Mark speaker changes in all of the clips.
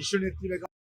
Speaker 1: 一緒にやってみないか。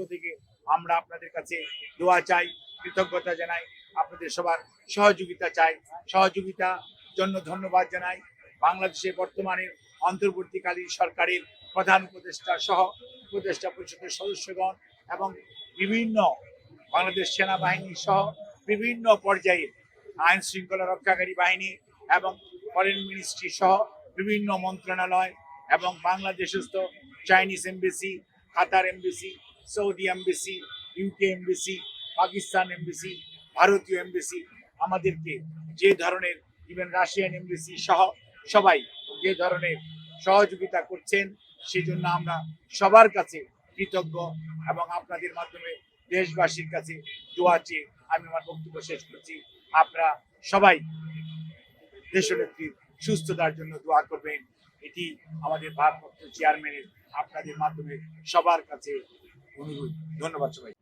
Speaker 1: থেকে আমরা আপনাদের কাছে দোয়া চাই, কৃতজ্ঞতা জানাই, আপনাদের সবার সহযোগিতা চাই, সহযোগিতা জন্য ধন্যবাদ জানাই। বাংলাদেশের বর্তমানে অন্তর্বর্তীকালীন সরকারের প্রধান উপদেষ্টা সহ উপদেষ্টা পরিষদের সদস্যগণ এবং বিভিন্ন বাংলাদেশ সেনাবাহিনী সহ বিভিন্ন পর্যায়ে আইন শৃঙ্খলা রক্ষাকারী বাহিনী এবং ফরেন মিনিস্ট্রি সহ বিভিন্ন মন্ত্রণালয় এবং বাংলাদেশস্থ Chinese embassy, Qatar embassy Saudi embassy UK embassy Pakistan embassy ভারতীয় এমবেসি আমাদেরকে যে ধরনের ইভেন রাশিয়ান এমবেসি সহ সবাই যে ধরনের সহযোগিতা করছেন, সেজন্য আমরা সবার কাছে কৃতজ্ঞ এবং আপনাদের মাধ্যমে দেশবাসীর কাছে দোয়া চেয়ে আমি আমার বক্তব্য শেষ করছি। আপনারা সবাই দেশনেত্রীর সুস্থতার জন্য দোয়া করবেন। এটি আমাদের ভারপ্রাপ্ত চেয়ারম্যানের আপনাদের মাধ্যমে সবার কাছে অনুরোধ। ধন্যবাদ সবাই